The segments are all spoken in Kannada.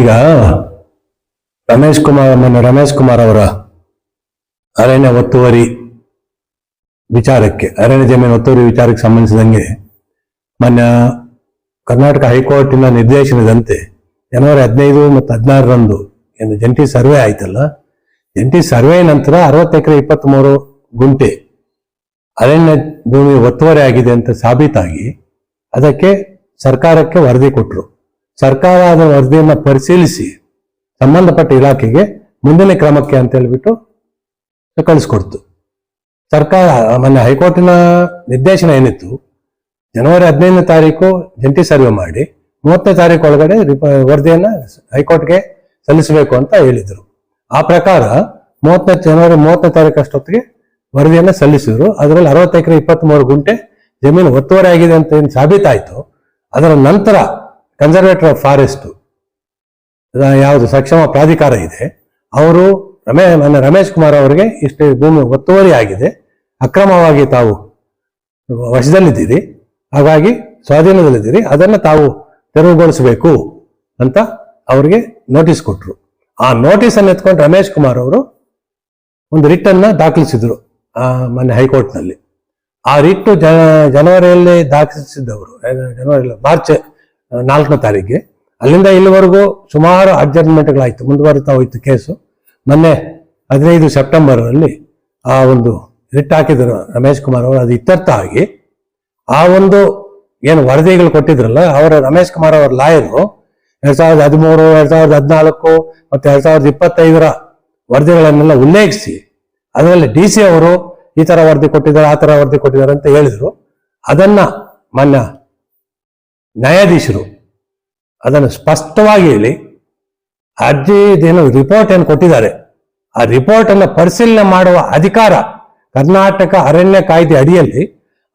ಈಗ ರಮೇಶ್ ಕುಮಾರ್, ಮೊನ್ನೆ ರಮೇಶ್ ಕುಮಾರ್ ಅವರ ಅರಣ್ಯ ಒತ್ತುವರಿ ವಿಚಾರಕ್ಕೆ, ಅರಣ್ಯ ಜಮೀನು ಒತ್ತುವರಿ ವಿಚಾರಕ್ಕೆ ಸಂಬಂಧಿಸಿದಂಗೆ ಮೊನ್ನೆ ಕರ್ನಾಟಕ ಹೈಕೋರ್ಟಿನ ನಿರ್ದೇಶನದಂತೆ ಜನವರಿ ಹದಿನೈದು ಮತ್ತು ಹದಿನಾರರಂದು ಏನು ಜಂಟಿ ಸರ್ವೆ ಆಯ್ತಲ್ಲ, ಜಂಟಿ ಸರ್ವೆ ನಂತರ ಅರವತ್ತು ಎಕರೆ ಇಪ್ಪತ್ತ್ಮೂರು ಗುಂಟೆ ಅರಣ್ಯ ಭೂಮಿ ಒತ್ತುವರಿ ಆಗಿದೆ ಅಂತ ಸಾಬೀತಾಗಿ ಅದಕ್ಕೆ ಸರ್ಕಾರಕ್ಕೆ ವರದಿ ಕೊಟ್ಟರು ಸರ್ಕಾರ ಅದರ ವರದಿಯನ್ನು ಪರಿಶೀಲಿಸಿ ಸಂಬಂಧಪಟ್ಟ ಇಲಾಖೆಗೆ ಮುಂದಿನ ಕ್ರಮಕ್ಕೆ ಅಂತ ಹೇಳಿಬಿಟ್ಟು ಕಳಿಸ್ಕೊಡ್ತು. ಸರ್ಕಾರ ಮೊನ್ನೆ ಹೈಕೋರ್ಟಿನ ನಿರ್ದೇಶನ ಏನಿತ್ತು, ಜನವರಿ ಹದಿನೈದನೇ ತಾರೀಕು ಜಂಟಿ ಸರ್ವೆ ಮಾಡಿ, ಮೂವತ್ತನೇ ತಾರೀಕು ಒಳಗಡೆ ವರದಿಯನ್ನ ಹೈಕೋರ್ಟ್ಗೆ ಸಲ್ಲಿಸಬೇಕು ಅಂತ ಹೇಳಿದ್ರು. ಆ ಪ್ರಕಾರ ಮೂವತ್ತನೇ ಜನವರಿ ಮೂವತ್ತನೇ ತಾರೀಕು ಅಷ್ಟೊತ್ತಿಗೆ ವರದಿಯನ್ನ ಸಲ್ಲಿಸಿದ್ರು. ಅದರಲ್ಲಿ ಅರವತ್ತು ಎಕರೆ ಇಪ್ಪತ್ತ್ಮೂರು ಗುಂಟೆ ಜಮೀನು ಒತ್ತುವರಿ ಆಗಿದೆ ಅಂತ ಏನು ಸಾಬೀತಾಯಿತು. ಅದರ ನಂತರ ಕನ್ಸರ್ವೇಟರ್ ಆಫ್ ಫಾರೆಸ್ಟ್ ಯಾವುದು ಸಕ್ಷಮ ಪ್ರಾಧಿಕಾರ ಇದೆ. ಅವರು ರಮೇ, ನನ್ನ ರಮೇಶ್ ಕುಮಾರ್ ಅವರಿಗೆ ಇಷ್ಟೇ ಭೂಮಿ ಒತ್ತುವರಿ ಆಗಿದೆ. ಅಕ್ರಮವಾಗಿ ತಾವು ವಶದಲ್ಲಿದ್ದೀರಿ. ಹಾಗಾಗಿ ಸ್ವಾಧೀನದಲ್ಲಿದ್ದೀರಿ. ಅದನ್ನು ತಾವು ತೆರವುಗೊಳಿಸಬೇಕು ಅಂತ ಅವರಿಗೆ ನೋಟಿಸ್ ಕೊಟ್ಟರು ಆ ನೋಟಿಸನ್ನು ಎತ್ಕೊಂಡು ರಮೇಶ್ ಕುಮಾರ್ ಅವರು ಒಂದು ರಿಟ್ ದಾಖಲಿಸಿದರು ಮೊನ್ನೆ ಹೈಕೋರ್ಟ್ನಲ್ಲಿ. ಆ ರಿಟ್ಟು ಜನ, ಜನವರಿಯಲ್ಲಿ ದಾಖಲಿಸಿದ್ದವರು ಜನವರಿ ಮಾರ್ಚ್ ನಾಲ್ಕನೇ ತಾರೀಕಿಗೆ ಅಲ್ಲಿಂದ ಇಲ್ಲಿವರೆಗೂ ಸುಮಾರು ಅಡ್ಜಸ್ಟ್ಮೆಂಟ್ಗಳಾಯಿತು ಮುಂದುವರಿತಾ ಹೋಯ್ತು ಕೇಸು. ಮೊನ್ನೆ ಹದಿನೈದು ಸೆಪ್ಟೆಂಬರಲ್ಲಿ ಆ ಒಂದು ರಿಟ್ ಹಾಕಿದ್ರು ರಮೇಶ್ ಕುಮಾರ್ ಅವರು. ಅದು ಇತ್ಯರ್ಥ ಆಗಿ ಆ ಒಂದು ಏನು ವರದಿಗಳು ಕೊಟ್ಟಿದ್ರಲ್ಲ, ಅವರ ರಮೇಶ್ ಕುಮಾರ್ ಅವರ ಲಾಯರು ಎರಡ್ ಸಾವಿರದ ಹದಿಮೂರು, ಎರಡ್ ಸಾವಿರದ ಹದಿನಾಲ್ಕು ಮತ್ತೆ ಎರಡ್ ಸಾವಿರದ ಇಪ್ಪತ್ತೈದರ ವರದಿಗಳನ್ನೆಲ್ಲ ಉಲ್ಲೇಖಿಸಿ ಅದರಲ್ಲಿ ಡಿ ಸಿ ಅವರು ಈ ತರ ವರದಿ ಕೊಟ್ಟಿದ್ದಾರೆ, ಆ ತರ ವರದಿ ಕೊಟ್ಟಿದ್ದಾರೆ ಅಂತ ಹೇಳಿದರು. ಅದನ್ನ ಮಾನ್ಯ ನ್ಯಾಯಾಧೀಶರು. ಅದನ್ನು ಸ್ಪಷ್ಟವಾಗಿ ಹೇಳಿ ಅರ್ಜಿ ಏನು ರಿಪೋರ್ಟ್ ಏನು ಕೊಟ್ಟಿದ್ದಾರೆ. ಆ ರಿಪೋರ್ಟ್ ಅನ್ನು ಪರಿಶೀಲನೆ ಮಾಡುವ ಅಧಿಕಾರ ಕರ್ನಾಟಕ ಅರಣ್ಯ ಕಾಯ್ದೆ ಅಡಿಯಲ್ಲಿ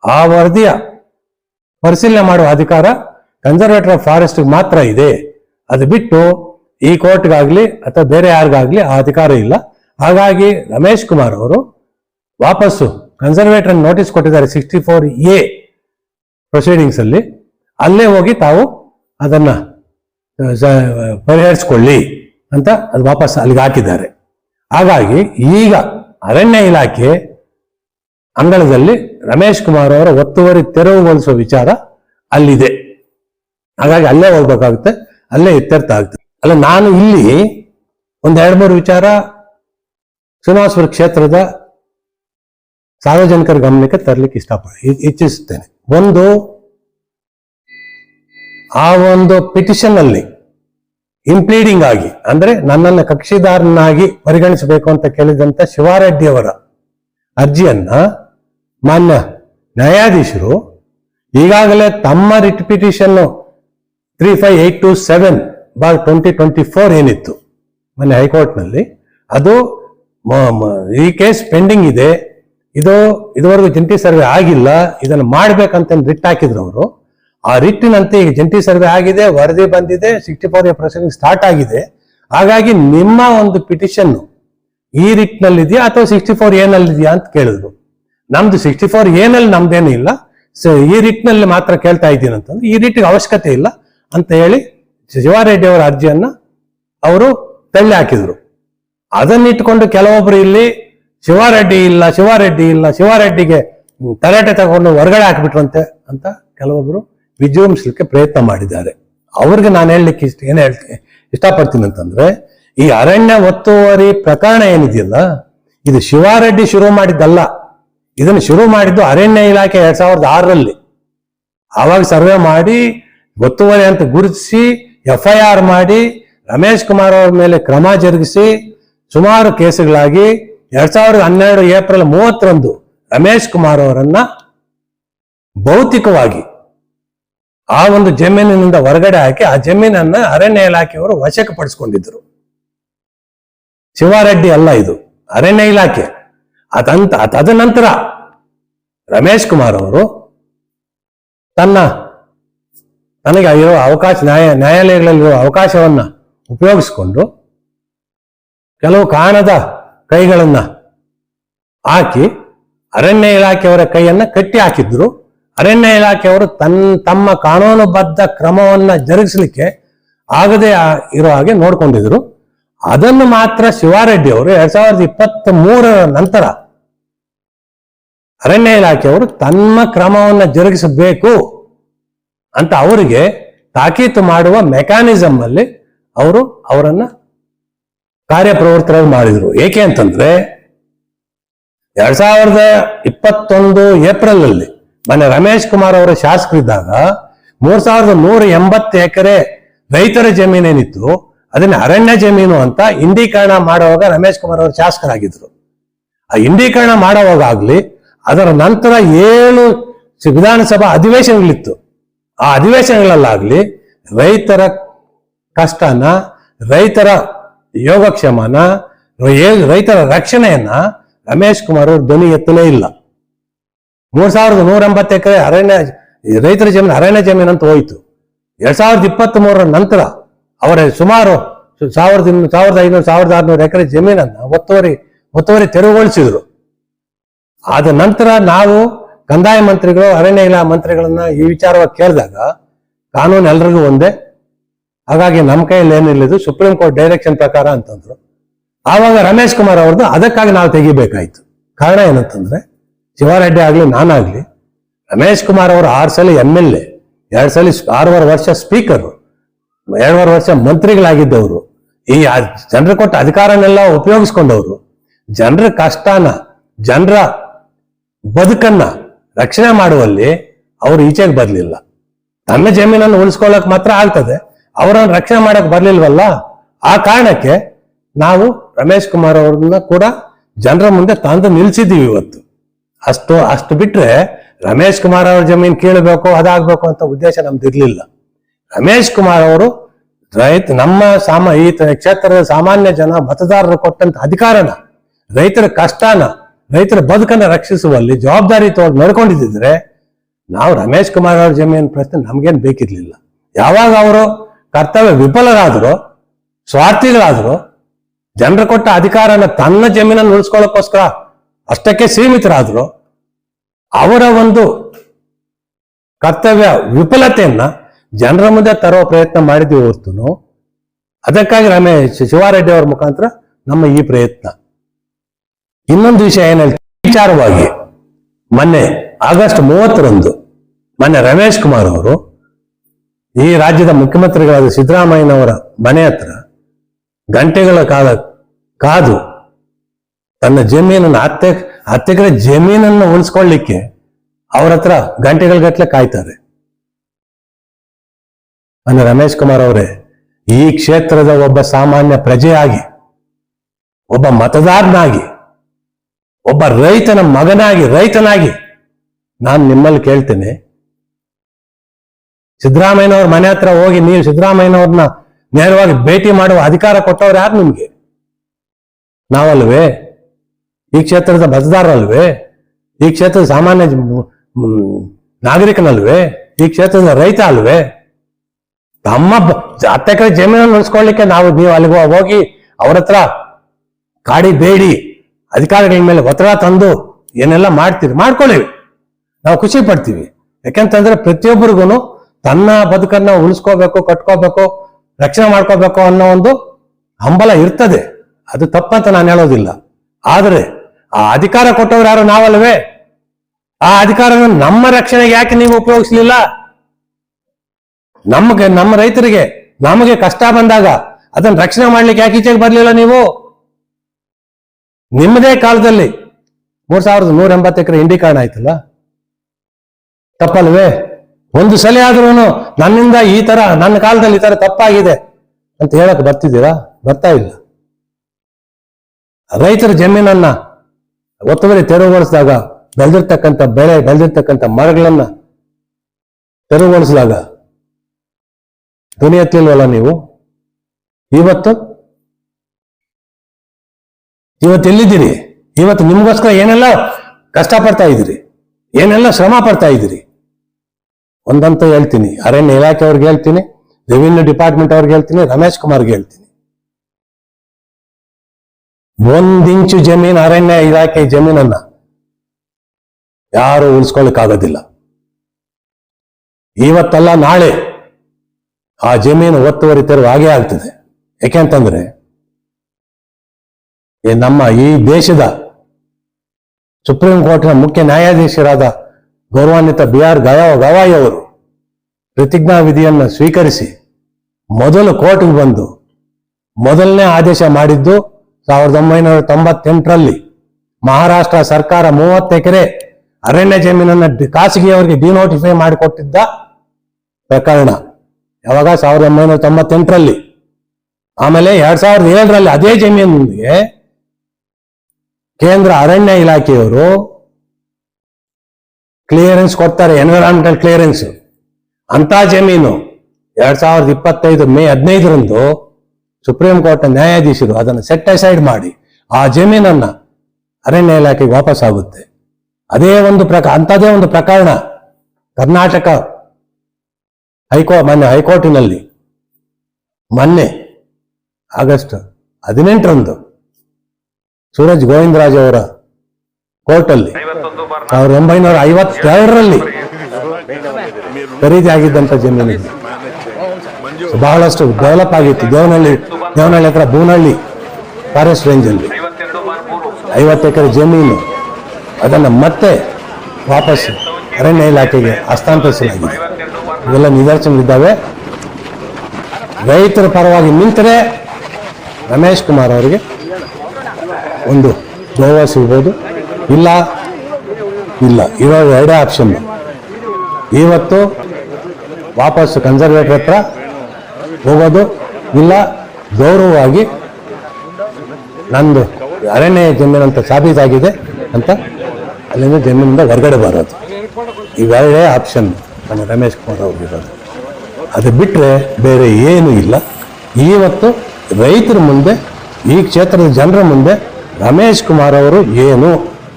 ಆ ವರದಿಯ ಪರಿಶೀಲನೆ ಮಾಡುವ ಅಧಿಕಾರ ಕನ್ಸರ್ವೇಟರ್ ಆಫ್ ಫಾರೆಸ್ಟ್ ಮಾತ್ರ ಇದೆ. ಅದು ಬಿಟ್ಟು ಈ ಕೋರ್ಟ್ಗಾಗ್ಲಿ ಅಥವಾ ಬೇರೆ ಯಾರಿಗಾಗ್ಲಿ ಆ ಅಧಿಕಾರ ಇಲ್ಲ. ಹಾಗಾಗಿ ರಮೇಶ್ ಕುಮಾರ್ ಅವರು ವಾಪಸ್ಸು ಕನ್ಸರ್ವೇಟರ್ ನೋಟಿಸ್ ಕೊಟ್ಟಿದ್ದಾರೆ ಸಿಕ್ಸ್ಟಿ ಫೋರ್ ಎ ಪ್ರೊಸೀಡಿಂಗ್ಸ್ ಅಲ್ಲಿ. ಅಲ್ಲೇ ಹೋಗಿ ತಾವು ಅದನ್ನ ಪರಿಹರಿಸ್ಕೊಳ್ಳಿ ಅಂತ ಅದು ವಾಪಸ್ ಅಲ್ಲಿಗೆ ಹಾಕಿದ್ದಾರೆ. ಹಾಗಾಗಿ ಈಗ ಅರಣ್ಯ ಇಲಾಖೆ ಅಂಗಳದಲ್ಲಿ ರಮೇಶ್ ಕುಮಾರ್ ಅವರ ಒತ್ತುವರಿ ತೆರವುಗೊಳಿಸುವ ವಿಚಾರ ಅಲ್ಲಿದೆ. ಹಾಗಾಗಿ ಅಲ್ಲೇ ಹೋಗ್ಬೇಕಾಗುತ್ತೆ, ಅಲ್ಲೇ ಇತ್ಯರ್ಥ ಆಗುತ್ತೆ. ಅಲ್ಲ, ನಾನು ಇಲ್ಲಿ ಒಂದು ಎರಡು ಮೂರು ವಿಚಾರ ಶ್ರೀನಿವಾಸಪುರ ಕ್ಷೇತ್ರದ ಸಾರ್ವಜನಿಕರ ಗಮನಕ್ಕೆ ತರಲಿಕ್ಕೆ ಇಷ್ಟಪಡ ಇಚ್ಛಿಸುತ್ತೇನೆ. ಒಂದು ಆ ಒಂದು ಪಿಟಿಷನ್ ಅಲ್ಲಿ ಇಂಪ್ಲೀಡಿಂಗ್ ಆಗಿ, ಅಂದ್ರೆ ನನ್ನನ್ನು ಕಕ್ಷಿದಾರನಾಗಿ ಪರಿಗಣಿಸಬೇಕು ಅಂತ ಕೇಳಿದಂತ ಶಿವಾರೆಡ್ಡಿಯವರ ಅರ್ಜಿಯನ್ನ ಮಾನ್ಯ ನ್ಯಾಯಾಧೀಶರು ಈಗಾಗಲೇ ತಮ್ಮ writ petition three five eight two seven bar twenty twenty four ಏನಿತ್ತು ಮೊನ್ನೆ ಹೈಕೋರ್ಟ್ನಲ್ಲಿ, ಅದು ಈ ಕೇಸ್ ಪೆಂಡಿಂಗ್ ಇದೆ, ಇದು, ಇದುವರೆಗೂ ಜಂಟಿ ಸರ್ವೆ ಆಗಿಲ್ಲ, ಇದನ್ನು ಮಾಡ್ಬೇಕಂತ ರಿಟ್ ಹಾಕಿದ್ರು ಅವರು. ಆ ರಿಟ್ಟಿನಂತೆ ಈಗ ಜಂಟಿ ಸರ್ವೆ ಆಗಿದೆ, ವರದಿ ಬಂದಿದೆ ಸಿಕ್ಸ್ಟಿ ಫೋರ್ ಪ್ರೊಸೀಡಿಂಗ್ ಸ್ಟಾರ್ಟ್ ಆಗಿದೆ. ಹಾಗಾಗಿ ನಿಮ್ಮ ಒಂದು ಪಿಟಿಷನ್ ಈ ರಿಟ್ನಲ್ಲಿ ಇದೆಯಾ ಅಥವಾ ಸಿಕ್ಸ್ಟಿ ಫೋರ್ ಏನಲ್ಲಿ ಇದೆಯಾ ಅಂತ ಕೇಳಿದ್ರು. ನಮ್ದು ಸಿಕ್ಸ್ಟಿ ಫೋರ್ ಏನಲ್ಲಿ ನಮ್ದೇನು ಇಲ್ಲ. ಸೊ ಈ ರಿಟ್ನಲ್ಲಿ ಮಾತ್ರ ಕೇಳ್ತಾ ಇದ್ದೀನಿ ಅಂತಂದ್ರೆ ಈ ರಿಟ್ಗೆ ಅವಶ್ಯಕತೆ ಇಲ್ಲ ಅಂತ ಹೇಳಿ ಶಿವಾರೆಡ್ಡಿ ಅವರ ಅರ್ಜಿಯನ್ನ ಅವರು ತಳ್ಳಿ ಹಾಕಿದ್ರು. ಅದನ್ನಿಟ್ಟುಕೊಂಡು ಕೆಲವೊಬ್ರು ಇಲ್ಲಿ ಶಿವಾರೆಡ್ಡಿ ಇಲ್ಲ ಶಿವಾರೆಡ್ಡಿ ಇಲ್ಲ, ಶಿವಾರೆಡ್ಡಿಗೆ ತರಾಟೆ ತಗೊಂಡು ಹೊರಗಡೆ ಹಾಕ್ಬಿಟ್ರಂತೆ ಅಂತ ಕೆಲವೊಬ್ರು ವಿಜೃಂಭಿಸ್ಲಿಕ್ಕೆ ಪ್ರಯತ್ನ ಮಾಡಿದ್ದಾರೆ. ಅವ್ರಿಗೆ ನಾನು ಹೇಳಲಿಕ್ಕೆ ಇಷ್ಟ ಏನು ಹೇಳ್ತೀನಿ ಇಷ್ಟಪಡ್ತೀನಿ ಅಂತಂದ್ರೆ, ಈ ಅರಣ್ಯ ಒತ್ತುವರಿ ಪ್ರಕರಣ ಏನಿದೆಯಲ್ಲ, ಇದು ಶಿವಾರೆಡ್ಡಿ ಶುರು ಮಾಡಿದ್ದಲ್ಲ. ಇದನ್ನು ಶುರು ಮಾಡಿದ್ದು ಅರಣ್ಯ ಇಲಾಖೆ ಎರಡ್ ಸಾವಿರದ ಆರರಲ್ಲಿ. ಆವಾಗ ಸರ್ವೆ ಮಾಡಿ, ಒತ್ತುವರಿ ಅಂತ ಗುರುತಿಸಿ ಎಫ್ ಐ ಆರ್ ಮಾಡಿ, ರಮೇಶ್ ಕುಮಾರ್ ಅವರ ಮೇಲೆ ಕ್ರಮ ಜರುಗಿಸಿ, ಸುಮಾರು ಕೇಸುಗಳಾಗಿ ಎರಡ್ ಸಾವಿರದ ಹನ್ನೆರಡು ಏಪ್ರಿಲ್ ಮೂವತ್ತರಂದು ರಮೇಶ್ ಕುಮಾರ್ ಅವರನ್ನ ಭೌತಿಕವಾಗಿ ಆ ಒಂದು ಜಮೀನಿನಿಂದ ಹೊರಗಡೆ ಹಾಕಿ ಆ ಜಮೀನನ್ನ ಅರಣ್ಯ ಇಲಾಖೆಯವರು ವಶಕ್ಕೆ ಪಡಿಸ್ಕೊಂಡಿದ್ರು ಶಿವಾರೆಡ್ಡಿ ಅಲ್ಲ ಇದು, ಅರಣ್ಯ ಇಲಾಖೆ. ಅದಂತ ತದನಂತರ ರಮೇಶ್ ಕುಮಾರ್ ಅವರು ತನ್ನ, ತನಗೆ ಇರೋ ಅವಕಾಶ, ನ್ಯಾಯ ನ್ಯಾಯಾಲಯಗಳಲ್ಲಿರುವ ಅವಕಾಶವನ್ನ ಉಪಯೋಗಿಸಿಕೊಂಡು ಕೆಲವು ಕಾಣದ ಕೈಗಳನ್ನ ಹಾಕಿ ಅರಣ್ಯ ಇಲಾಖೆಯವರ ಕೈಯನ್ನ ಕಟ್ಟಿ ಹಾಕಿದ್ರು. ಅರಣ್ಯ ಇಲಾಖೆಯವರು ತನ್ ತಮ್ಮ ಕಾನೂನುಬದ್ಧ ಕ್ರಮವನ್ನ ಜರುಗಿಸಲಿಕ್ಕೆ ಆಗದೆ ಇರೋ ಹಾಗೆ ನೋಡ್ಕೊಂಡಿದ್ರು. ಅದನ್ನು ಮಾತ್ರ ಶಿವಾರೆಡ್ಡಿ ಅವರು ಎರಡ್ ಸಾವಿರದ ಇಪ್ಪತ್ತ್ ಮೂರರ ನಂತರ ಅರಣ್ಯ ಇಲಾಖೆಯವರು ತಮ್ಮ ಕ್ರಮವನ್ನು ಜರುಗಿಸಬೇಕು ಅಂತ ಅವರಿಗೆ ತಾಕೀತು ಮಾಡುವ ಮೆಕ್ಯಾನಿಸಮ್ ಅಲ್ಲಿ ಅವರು ಅವರನ್ನ ಕಾರ್ಯಪ್ರವೃತ್ತರಾಗಿ ಮಾಡಿದ್ರು. ಏಕೆ ಅಂತಂದ್ರೆ ಎರಡ್ ಸಾವಿರದ ಇಪ್ಪತ್ತೊಂದು ಏಪ್ರಿಲ್ ಅಲ್ಲಿ ಮನೆ ರಮೇಶ್ ಕುಮಾರ್ ಅವರು ಶಾಸಕರಿದ್ದಾಗ ಮೂರ್ ಸಾವಿರದ ನೂರ ಎಂಬತ್ತು ಎಕರೆ ರೈತರ ಜಮೀನೇನಿತ್ತು ಅದನ್ನ ಅರಣ್ಯ ಜಮೀನು ಅಂತ ಇಂಡೀಕರಣ ಮಾಡುವಾಗ ರಮೇಶ್ ಕುಮಾರ್ ಅವರು ಶಾಸಕರಾಗಿದ್ರು. ಆ ಇಂಡೀಕರಣ ಮಾಡುವಾಗ ಆಗ್ಲಿ ಅದರ ನಂತರ ಏಳು ವಿಧಾನಸಭಾ ಅಧಿವೇಶನಗಳಿತ್ತು. ಆ ಅಧಿವೇಶನಗಳಲ್ಲಾಗ್ಲಿ ರೈತರ ಕಷ್ಟನ, ರೈತರ ಯೋಗಕ್ಷೇಮನ, ರೈತರ ರಕ್ಷಣೆಯನ್ನ ರಮೇಶ್ ಕುಮಾರ್ ಅವರು ಧ್ವನಿ ಎತ್ತಲೇ ಇಲ್ಲ. ಮೂರ್ ಸಾವಿರದ ನೂರ ಎಂಬತ್ತು ಎಕರೆ ಅರಣ್ಯ ರೈತರ ಜಮೀನು, ಅರಣ್ಯ ಜಮೀನು ಅಂತ ಹೋಯಿತು. ಎರಡ್ ಸಾವಿರದ ಇಪ್ಪತ್ತ್ ಮೂರರ ನಂತರ ಅವರ ಸುಮಾರು ಸಾವಿರದ ಇನ್ನು, ಸಾವಿರದ ಐನೂರು, ಸಾವಿರದ ಆರುನೂರು ಎಕರೆ ಜಮೀನನ್ನ ಒತ್ತುವರಿ ಒತ್ತುವರಿ ತೆರವುಗೊಳಿಸಿದ್ರು. ಆದ ನಂತರ ನಾವು ಕಂದಾಯ ಮಂತ್ರಿಗಳು, ಅರಣ್ಯ ಇಲಾಖೆ ಮಂತ್ರಿಗಳನ್ನ ಈ ವಿಚಾರವಾಗಿ ಕೇಳಿದಾಗ ಕಾನೂನು ಎಲ್ರಿಗೂ ಒಂದೇ. ಹಾಗಾಗಿ ನಮ್ಮ ಕೈಯಲ್ಲಿ ಏನಿಲ್ಲದು ಸುಪ್ರೀಂ ಕೋರ್ಟ್ ಡೈರೆಕ್ಷನ್ ಪ್ರಕಾರ ಅಂತಂದ್ರು. ಆವಾಗ ರಮೇಶ್ ಕುಮಾರ್ ಅವ್ರದ್ದು ಅದಕ್ಕಾಗಿ ನಾವು ತೆಗಿಬೇಕಾಯ್ತು. ಕಾರಣ ಏನಂತಂದ್ರೆ ಶಿವಾರೆಡ್ಡಿ ಆಗಲಿ, ನಾನಾಗಲಿ, ರಮೇಶ್ ಕುಮಾರ್ ಅವರು ಆರು ಸಲ ಎಂ ಎಲ್ ಎ ಎರಡು ಸಲ ಆರೂವರೆ ವರ್ಷ ಸ್ಪೀಕರ್ ಎರಡೂವರೆ ವರ್ಷ ಮಂತ್ರಿಗಳಾಗಿದ್ದವರು. ಈ ಜನರು ಕೊಟ್ಟ ಅಧಿಕಾರನೆಲ್ಲ ಉಪಯೋಗಿಸ್ಕೊಂಡವರು. ಜನರ ಕಷ್ಟನ, ಜನರ ಬದುಕನ್ನ ರಕ್ಷಣೆ ಮಾಡುವಲ್ಲಿ ಅವರು ಈಚೆಗೆ ಬರ್ಲಿಲ್ಲ. ತನ್ನ ಜಮೀನನ್ನು ಉಳಿಸ್ಕೊಳ್ಳಕ್ ಮಾತ್ರ ಆಗ್ತದೆ. ಅವರನ್ನು ರಕ್ಷಣೆ ಮಾಡಕ್ ಬರ್ಲಿಲ್ವಲ್ಲ? ಆ ಕಾರಣಕ್ಕೆ ನಾವು ರಮೇಶ್ ಕುಮಾರ್ ಅವ್ರನ್ನ ಕೂಡ ಜನರ ಮುಂದೆ ತಂದು ನಿಲ್ಸಿದ್ದೀವಿ ಇವತ್ತು. ಅಷ್ಟು ಅಷ್ಟು ಬಿಟ್ರೆ ರಮೇಶ್ ಕುಮಾರ್ ಅವ್ರ ಜಮೀನು ಕೇಳಬೇಕು, ಅದಾಗ್ಬೇಕು ಅಂತ ಉದ್ದೇಶ ನಮ್ದು ಇರ್ಲಿಲ್ಲ. ರಮೇಶ್ ಕುಮಾರ್ ಅವರು ರೈತ, ನಮ್ಮ ಸಾಮ, ಈ ಕ್ಷೇತ್ರದ ಸಾಮಾನ್ಯ ಜನ, ಮತದಾರರು ಕೊಟ್ಟಂತ ಅಧಿಕಾರನ, ರೈತರ ಕಷ್ಟನ, ರೈತರ ಬದುಕನ್ನ ರಕ್ಷಿಸುವಲ್ಲಿ ಜವಾಬ್ದಾರಿ ತೋರ್ ನಡ್ಕೊಂಡಿದ್ದಿದ್ರೆ ನಾವು ರಮೇಶ್ ಕುಮಾರ್ ಅವ್ರ ಜಮೀನು ಪ್ರಶ್ನೆ ನಮ್ಗೇನ್ ಬೇಕಿರ್ಲಿಲ್ಲ. ಯಾವಾಗ ಅವರು ಕರ್ತವ್ಯ ವಿಫಲರಾದ್ರು, ಸ್ವಾರ್ಥಿಗಳಾದ್ರು, ಜನರು ಕೊಟ್ಟ ಅಧಿಕಾರನ ತನ್ನ ಜಮೀನನ್ನು ಉಳಿಸ್ಕೊಳ್ಳೋಕ್ಕೋಸ್ಕರ ಅಷ್ಟಕ್ಕೆ ಸೀಮಿತರಾದ್ರು ಅವರ ಒಂದು ಕರ್ತವ್ಯ ವಿಫಲತೆಯನ್ನ ಜನರ ಮುಂದೆ ತರುವ ಪ್ರಯತ್ನ ಮಾಡಿದ್ವಿ ಹೊರತು ಅದಕ್ಕಾಗಿ ರಮೇಶ್ ಶಿವಾರೆಡ್ಡಿ ಅವರ ಮುಖಾಂತರ ನಮ್ಮ ಈ ಪ್ರಯತ್ನ. ಇನ್ನೊಂದು ವಿಷಯ ಏನ್ ವಿಚಾರವಾಗಿ ಮೊನ್ನೆ ಆಗಸ್ಟ್ ಮೂವತ್ತರಂದು ಮೊನ್ನೆ ರಮೇಶ್ ಕುಮಾರ್ ಅವರು ಈ ರಾಜ್ಯದ ಮುಖ್ಯಮಂತ್ರಿಗಳಾದ ಸಿದ್ದರಾಮಯ್ಯನವರ ಮನೆ ಹತ್ರ ಗಂಟೆಗಳ ಕಾಲ ಕಾದು ತನ್ನ ಜಮೀನನ್ನು ಅತ್ತೆ ಅತ್ತೆಗರ ಜಮೀನನ್ನು ಉಳಿಸ್ಕೊಳ್ಳಿಕ್ಕೆ ಅವ್ರ ಹತ್ರ ಗಂಟೆಗಳ ಗಟ್ಟಲೆ ಕಾಯ್ತಾರೆ. ಅಂದ್ರೆ ರಮೇಶ್ ಕುಮಾರ್ ಅವರೇ, ಈ ಕ್ಷೇತ್ರದ ಒಬ್ಬ ಸಾಮಾನ್ಯ ಪ್ರಜೆಯಾಗಿ, ಒಬ್ಬ ಮತದಾರನಾಗಿ, ಒಬ್ಬ ರೈತನ ಮಗನಾಗಿ, ರೈತನಾಗಿ ನಾನು ನಿಮ್ಮಲ್ಲಿ ಕೇಳ್ತೇನೆ, ಸಿದ್ದರಾಮಯ್ಯನವ್ರ ಮನೆ ಹತ್ರ ಹೋಗಿ ನೀವು ಸಿದ್ದರಾಮಯ್ಯನವ್ರನ್ನ ನೇರವಾಗಿ ಭೇಟಿ ಮಾಡುವ ಅಧಿಕಾರ ಕೊಟ್ಟವ್ರು ಯಾರು ನಿಮ್ಗೆ? ನಾವಲ್ವೇ? ಈ ಕ್ಷೇತ್ರದ ಮತದಾರರಲ್ವೇ ಈ ಕ್ಷೇತ್ರದ ಸಾಮಾನ್ಯ ನಾಗರಿಕನಲ್ವೇ? ಈ ಕ್ಷೇತ್ರದ ರೈತ ಅಲ್ವೇ? ತಮ್ಮ ಎಕರೆ ಜಮೀನನ್ನು ಉಳಿಸ್ಕೊಳ್ಳಿಕ್ಕೆ ನಾವು ನೀವು ಅಲ್ಲಿಗೆ ಹೋಗಿ ಅವ್ರ ಹತ್ರ ಕಾಡಿ ಬೇಡಿ, ಅಧಿಕಾರಿಗಳ ಮೇಲೆ ಒತ್ತಡ ತಂದು ಏನೆಲ್ಲ ಮಾಡ್ತೀರಿ ಮಾಡ್ಕೊಳ್ಳಿ ನಾವು ಖುಷಿ ಪಡ್ತೀವಿ. ಯಾಕೆಂತಂದ್ರೆ ಪ್ರತಿಯೊಬ್ಬರಿಗೂ ತನ್ನ ಬದುಕನ್ನ ಉಳಿಸ್ಕೋಬೇಕು, ಕಟ್ಕೋಬೇಕು, ರಕ್ಷಣೆ ಮಾಡ್ಕೋಬೇಕು ಅನ್ನೋ ಒಂದು ಹಂಬಲ ಇರ್ತದೆ. ಅದು ತಪ್ಪಂತ ನಾನು ಹೇಳೋದಿಲ್ಲ. ಆದರೆ ಆ ಅಧಿಕಾರ ಕೊಟ್ಟವ್ರು ಯಾರು? ನಾವಲ್ವೇ? ಆ ಅಧಿಕಾರವನ್ನು ನಮ್ಮ ರಕ್ಷಣೆಗೆ ಯಾಕೆ ನೀವು ಉಪಯೋಗಿಸ್ಲಿಲ್ಲ? ನಮಗೆ, ನಮ್ಮ ರೈತರಿಗೆ ನಮಗೆ ಕಷ್ಟ ಬಂದಾಗ ಅದನ್ನ ರಕ್ಷಣೆ ಮಾಡ್ಲಿಕ್ಕೆ ಯಾಕೆ ಈಚೆಗೆ ಬರ್ಲಿಲ್ಲ ನೀವು? ನಿಮ್ಮದೇ ಕಾಲದಲ್ಲಿ ಮೂರ್ ಸಾವಿರದ ನೂರ ಎಂಬತ್ತು ಎಕರೆ ಇಂಡೀಕರಣ ಆಯ್ತಲ್ಲ? ತಪ್ಪಲ್ವೇ? ಒಂದು ಸಲ ಆದ್ರೂ ನನ್ನಿಂದ ಈ ತರ, ನನ್ನ ಕಾಲದಲ್ಲಿ ಈ ತರ ತಪ್ಪಾಗಿದೆ ಅಂತ ಹೇಳಕ್ ಬರ್ತಿದ್ದೀರಾ? ಬರ್ತಾ ಇಲ್ಲ. ರೈತರ ಜಮೀನನ್ನ ಒತ್ತುವರಿ ತೆರವುಗೊಳಿಸಿದಾಗ ಬೆಳೆದಿರ್ತಕ್ಕಂಥ ಬೆಳೆ, ಬೆಳೆದಿರ್ತಕ್ಕಂಥ ಮರಗಳನ್ನ ತೆರವುಗೊಳಿಸಿದಾಗ ಧ್ವನಿ ಎತ್ತಲಿಲ್ವಲ್ಲ ನೀವು ಇವತ್ತು ಇವತ್ತು ಎಲ್ಲಿದ್ದೀರಿ? ಇವತ್ತು ನಿಮ್ಗೋಸ್ಕರ ಏನೆಲ್ಲ ಕಷ್ಟಪಡ್ತಾ ಇದ್ದೀರಿ? ಏನೆಲ್ಲ ಶ್ರಮ ಪಡ್ತಾ ಇದ್ದೀರಿ? ಒಂದಂತ ಹೇಳ್ತೀನಿ. ಅರಣ್ಯ ಇಲಾಖೆ ಅವ್ರಿಗೆ ಹೇಳ್ತೀನಿ, ರೆವಿನ್ಯೂ ಡಿಪಾರ್ಟ್ಮೆಂಟ್ ಅವ್ರಿಗೆ ಹೇಳ್ತೀನಿ, ರಮೇಶ್ ಕುಮಾರ್ಗೆ ಹೇಳ್ತೀನಿ. ಒಂದಿಂಚು ಜಮೀನು ಅರಣ್ಯ ಇಲಾಖೆ ಜಮೀನನ್ನ ಯಾರು ಉಳಿಸ್ಕೊಳ್ಳಿಕ್ಕಾಗೋದಿಲ್ಲ. ಇವತ್ತಲ್ಲ ನಾಳೆ ಆ ಜಮೀನು ಒತ್ತುವರಿ ತೆರವು ಹಾಗೆ ಆಗ್ತದೆ. ಯಾಕೆಂತಂದ್ರೆ ನಮ್ಮ ಈ ದೇಶದ ಸುಪ್ರೀಂ ಕೋರ್ಟ್ನ ಮುಖ್ಯ ನ್ಯಾಯಾಧೀಶರಾದ ಗೌರವಾನ್ವಿತ ಬಿ ಆರ್ ಗವಾ ಗವಾಯಿ ಅವರು ಪ್ರತಿಜ್ಞಾ ವಿಧಿಯನ್ನು ಸ್ವೀಕರಿಸಿ ಮೊದಲು ಕೋರ್ಟ್ಗೆ ಬಂದು ಮೊದಲನೇ ಆದೇಶ ಮಾಡಿದ್ದು ಸಾವಿರದ ಒಂಬೈನೂರ ತೊಂಬತ್ತೆಂಟರಲ್ಲಿ ಮಹಾರಾಷ್ಟ್ರ ಸರ್ಕಾರ ಮೂವತ್ತು ಎಕರೆ ಅರಣ್ಯ ಜಮೀನನ್ನು ಖಾಸಗಿಯವರಿಗೆ ಡಿನೋಟಿಫೈ ಮಾಡಿಕೊಟ್ಟಿದ್ದ ಪ್ರಕರಣ. ಯಾವಾಗ? ಸಾವಿರದ ಒಂಬೈನೂರ ತೊಂಬತ್ತೆಂಟರಲ್ಲಿ. ಆಮೇಲೆ ಎರಡ್ ಸಾವಿರದ ಏಳರಲ್ಲಿ ಅದೇ ಜಮೀನಿಗೆ ಕೇಂದ್ರ ಅರಣ್ಯ ಇಲಾಖೆಯವರು ಕ್ಲಿಯರೆನ್ಸ್ ಕೊಡ್ತಾರೆ ಎನ್ವಿರಾನ್ಮೆಂಟಲ್ ಕ್ಲಿಯರೆನ್ಸ್ ಅಂತ ಜಮೀನು ಎರಡ್ ಸಾವಿರದ ಇಪ್ಪತ್ತೈದು, ಮೇ ಹದಿನೈದರಂದು ಸುಪ್ರೀಂ ಕೋರ್ಟ್ ನ್ಯಾಯಾಧೀಶರು ಅದನ್ನು ಸೆಟ್ ಅಸೈಡ್ ಮಾಡಿ ಆ ಜಮೀನನ್ನ ಅರಣ್ಯ ಇಲಾಖೆಗೆ ವಾಪಸ್ ಆಗುತ್ತೆ ಅದೇ ಒಂದು ಪ್ರಕ ಅಂಥದೇ ಒಂದು ಪ್ರಕರಣ ಕರ್ನಾಟಕ ಹೈಕೋ ಮೊನ್ನೆ ಹೈಕೋರ್ಟಿನಲ್ಲಿ ಮೊನ್ನೆ ಆಗಸ್ಟ್ ಹದಿನೆಂಟರಂದು ಸೂರಜ್ ಗೋವಿಂದರಾಜ್ ಅವರ ಕೋರ್ಟಲ್ಲಿ ಸಾವಿರದ ಒಂಬೈನೂರ ಐವತ್ತೆರಡರಲ್ಲಿ ಖರೀದಿ ಆಗಿದ್ದಂಥ ಜಮೀನಿದೆ. ಬಹಳಷ್ಟು ಡೆವಲಪ್ ಆಗಿತ್ತು. ದೇವನಹಳ್ಳಿ ದೇವನಹಳ್ಳಿ ಹತ್ರ ಬೂನಹಳ್ಳಿ ಫಾರೆಸ್ಟ್ ರೇಂಜಲ್ಲಿ ಐವತ್ತು ಎಕರೆ ಜಮೀನು. ಅದನ್ನು ಮತ್ತೆ ವಾಪಸ್ ಅರಣ್ಯ ಇಲಾಖೆಗೆ ಹಸ್ತಾಂತರಿಸಲಾಗಿದೆ. ಇವೆಲ್ಲ ನಿದರ್ಶನಗಳಿದ್ದಾವೆ. ರೈತರ ಪರವಾಗಿ ನಿಂತರೆ ರಮೇಶ್ ಕುಮಾರ್ ಅವರಿಗೆ ಒಂದು ಗೌರವ ಸಿಗ್ಬೋದು. ಇಲ್ಲ ಇಲ್ಲ. ಇರೋ ಎರಡೇ ಆಪ್ಷನ್ ಇವತ್ತು ವಾಪಸ್ ಕನ್ಸರ್ವೇಟರ್ ಹತ್ರ ಹೋಗೋದು ಇಲ್ಲ, ಗೌರವವಾಗಿ ನಂದು ಅರಣ್ಯ ಜಮೀನು ಅಂತ ಸಾಬೀತಾಗಿದೆ ಅಂತ ಅಲ್ಲಿಂದ ಜಮೀನಿಂದ ಹೊರಗಡೆ ಬರೋದು. ಇವೆರಡೇ ಆಪ್ಷನ್ ನಮ್ಮ ರಮೇಶ್ ಕುಮಾರ್ ಅವ್ರಿಗಿರೋದು ಅದು ಬಿಟ್ಟರೆ ಬೇರೆ ಏನೂ ಇಲ್ಲ. ಇವತ್ತು ರೈತರ ಮುಂದೆ, ಈ ಕ್ಷೇತ್ರದ ಜನರ ಮುಂದೆ ರಮೇಶ್ ಕುಮಾರ್ ಅವರು ಏನು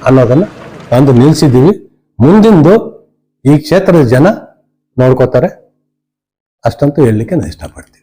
ಅನ್ನೋದನ್ನು ಬಂದು ನಿಲ್ಲಿಸಿದ್ದೀವಿ ಮುಂದಿಂದು ಈ ಕ್ಷೇತ್ರದ ಜನ ನೋಡ್ಕೋತಾರೆ. ಅಷ್ಟಂತೂ ಹೇಳಲಿಕ್ಕೆ ನಾನು ಇಷ್ಟಪಡ್ತೀನಿ.